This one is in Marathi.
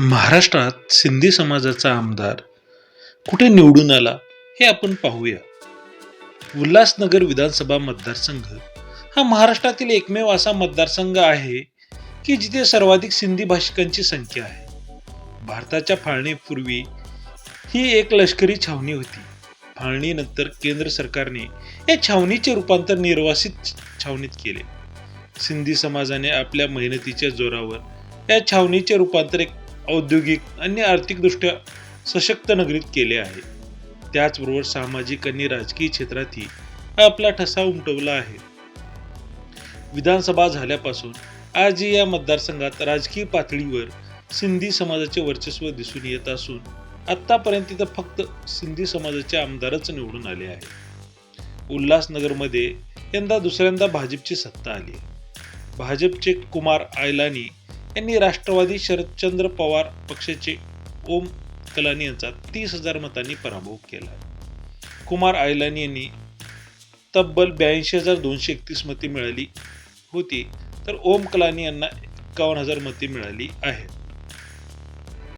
महाराष्ट्रात सिंधी समाजाचा आमदार कुठे निवडून आला हे आपण पाहूया. उल्हासनगर विधानसभा मतदारसंघ हा महाराष्ट्रातील एकमेव असा मतदारसंघ आहे की जिथे सर्वाधिक सिंधी भाषिकांची संख्या आहे. भारताच्या फाळणीपूर्वी ही एक लष्करी छावणी होती. फाळणीनंतर केंद्र सरकारने या छावणीचे रूपांतर निर्वासित छावणीत केले. सिंधी समाजाने आपल्या मेहनतीच्या जोरावर या छावणीचे रूपांतर एक औद्योगिक आणि आर्थिकदृष्ट्या सशक्त नगरीत केले आहे. त्याचबरोबर सामाजिक आणि राजकीय क्षेत्रातही आपला ठसा उमटवला आहे. विधानसभा झाल्यापासून आज या मतदारसंघात राजकीय पातळीवर सिंधी समाजाचे वर्चस्व दिसून येत असून आत्तापर्यंत तर फक्त सिंधी समाजाचे आमदारच निवडून आले आहे उल्हासनगरमध्ये यंदा दुसऱ्यांदा भाजपची सत्ता आली भाजपचे कुमार आयलानी यांनी राष्ट्रवादी शरदचंद्र पवार पक्षाचे ओम कलानी यांचा तीस हजार मतांनी पराभव केला. कुमार आयलानी यांनी तब्बल ब्याऐंशी हजार दोनशे एकतीस मते मिळाली होती. तर ओम कलानी यांना एकावन्न हजार मते मिळाली आहेत.